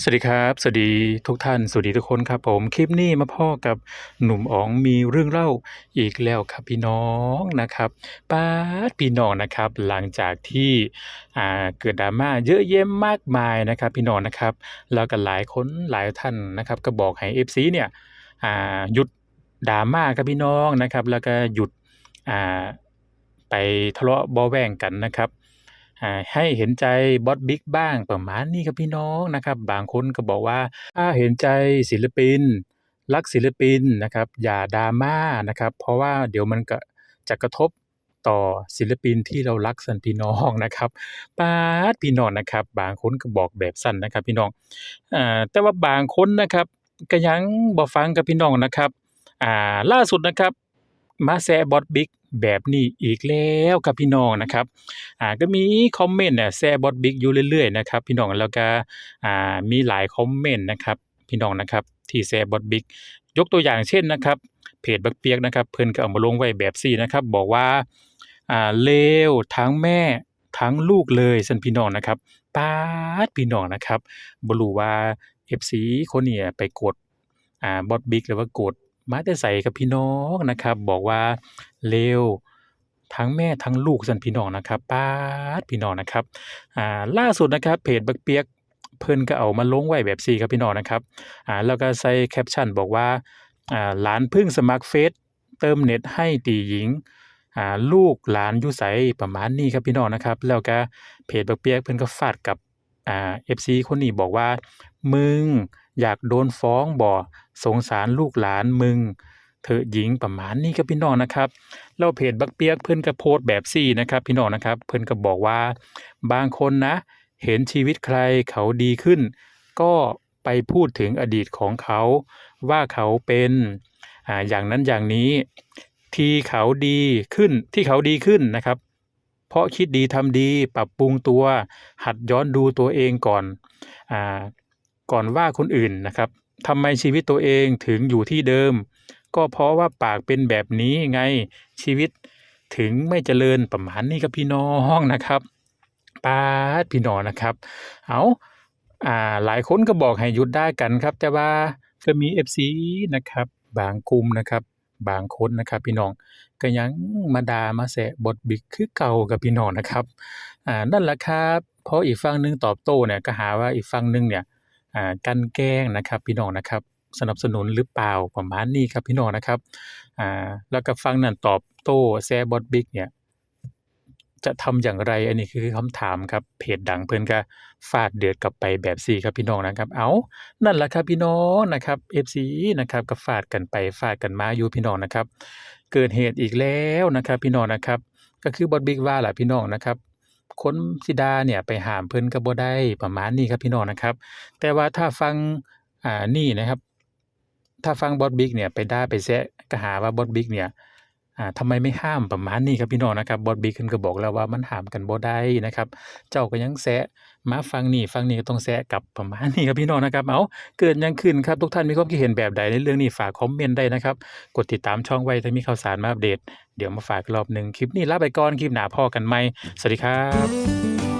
สวัสดีครับ สวัสดีทุกท่าน สวัสดีทุกคนครับผม คลิปนี้มาพ่อกับหนุ่มอ๋องมีเรื่องเล่าอีกแล้วครับพี่น้องนะครับป๊าพี่น้องนะครับ หลังจากที่อ่าเกิดดราม่าเยอะแยะมากมายนะครับ พี่น้องนะครับ แล้วก็หลายคนหลายท่านนะครับ ก็บอกให้ FC เนี่ยอ่าหยุดดราม่าครับพี่น้องนะครับ แล้วก็หยุดอ่าไปทะเลาะเบาแวงกันนะครับ ให้เห็นใจบอสบิ๊กบ้างประมาณนี้ครับพี่น้องนะครับ บางคนก็บอกว่าถ้าเห็นใจศิลปิน รักศิลปินนะครับ อย่าดราม่านะครับ เพราะว่าเดี๋ยวมันก็จะกระทบต่อศิลปินที่เรารักสันพี่น้องนะครับปาดพี่น้องนะครับ บางคนก็บอกแบบสั้นนะครับพี่น้องอ่าแต่ว่าบางคนนะครับก็ยังบ่ฟังกับพี่น้องนะครับอ่าล่าสุดนะครับ มาแซบอสบิ๊ก แบบนี้อีกแล้วครับพี่น้องนะครับอ่าก็มีคอมเมนต์เนี่ยแซะบอสบิ๊กอยู่เรื่อยๆนะครับพี่น้องแล้วก็อ่ามีหลายคอมเมนต์นะครับพี่น้องนะครับที่แซะบอสบิ๊กยกตัวอย่างเช่นนะครับเพจบักเปียกนะครับเพิ่นก็เอามาลงไว้แบบซี่นะครับบอกว่าอ่าเลวทั้งแม่ทั้งลูกเลยซั่นพี่น้องนะครับป๊าดพี่น้องนะครับบรูว่า FC คนเนี้ไปกดอ่าบอสบิ๊กหรือว่ากด มาแต่ไสครับพี่น้องนะครับ บอกว่าเลวทั้งแม่ทั้งลูกซั่นพี่น้องนะครับป๊าดพี่น้องนะครับอ่าล่าสุดนะครับเพจบักเปียกเพิ่นก็เอามาลงไว้แบบซีครับพี่น้องนะครับอ่าแล้วก็ใส่แคปชั่นบอกว่าอ่าหลานพิ่งสมัครเฟซเติมเน็ตให้ตีหญิงอ่าลูกหลานยู่ไสประมาณนี้ครับพี่น้องนะครับ แล้วก็เพจบักเปียกเพิ่นก็ฟาดกับอ่า FC คนนี้บอกว่ามึง อยากโดนฟ้องบ่สงสารลูกหลานมึงเถอหญิงประมาณนี้ครับพี่น้องนะครับแล้วเพจบักเปียกเพิ่อนก็โพสต์แบบซี่นะครับ พี่น้องนะครับ เพิ่อนก็บอกว่า บางคนนะ เห็นชีวิตใครเขาดีขึ้น ก็ไปพูดถึงอดีตของเขา ว่าเขาเป็นอ่าอย่างนั้นอย่างนี้ที่เขาดีขึ้นที่เขาดีขึ้นนะครับ เพราะคิดดีทำดีปรับปรุงตัว หัดย้อนดูตัวเองก่อนอ่า ก่อนว่าคนอื่นนะครับทำไมชีวิตตัวเองถึงอยู่ที่เดิม ก็เพราะว่าปากเป็นแบบนี้ไงชีวิตถึงไม่เจริญประมาณนี้ครับพี่น้องนะครับปาดพี่น้องนะครับ เอาอ่าหลายคนก็บอกให้หยุดได้กันครับ แต่ว่าก็มี FC นะครับ บางกลุ่มนะครับ บางคนนะครับ พี่น้องก็ยังมาดามาแซะบทบิ๊กคือเก่ากับพี่น้องนะครับอ่านั่นแหละครับเพออีกฝั่งหนึงตอบโต้เนี่ยก็หาว่าอีกฝั่งหนึงเนี่ย กันแกล้งนะครับพี่น้องนะครับสนับสนุนหรือเปล่าประมาณนี้ครับพี่น้องนะครับอ่าแล้วก็ฝั่งนั้นตอบโต้แซบอสบิ๊กเนี่ยจะทำอย่างไรอันนี้คือคำถามครับเพจดังเพิ่อนก็ฟาดเดือดกลับไปแบบซี่ครับพี่น้องนะครับ เอานั่นแหละครับพี่น้องนะครับ FC นะครับก็ฟาดกันไปฟาดกันมาอยู่พี่น้องนะครับ เกิดเหตุอีกแล้วนะครับ พี่น้องนะครับ ก็คือบอสบิ๊กว่าแหละพี่น้องนะครับ คนสิดาเนี่ยไปหามเพิ่นก็บ่ได้ประมาณนี้ครับพี่น้องนะครับ แต่ว่าถ้าฟังอ่านี่นะครับ ถ้าฟังบอสบิ๊กเนี่ยไปด่าไปแซะก็หาว่าบอสบิ๊กเนี่ย อ่าทำไมไม่ห้ามประมาณนี้ครับพี่น้องนะครับบอสบีขึ้นก็บอกแล้วว่ามันห้ามกันบ่ได้นะครับ เจ้าก็ยังแซะมาฟังนี่ฟังนี่ก็ต้องแซะกลับประมาณนี้ครับพี่น้องนะครับเอาเกิดยังขึ้นครับทุกท่านมีความคิดเห็นแบบใดในเรื่องนี้ฝากคอมเมนต์ได้นะครับ กดติดตามช่องไว้ถ้ามีข่าวสารมาอัปเดต เดี๋ยวมาฝากอีกรอบหนึ่งคลิปนี้ลาไปก่อนคลิปหน้าพ่อกันใหม่สวัสดีครับ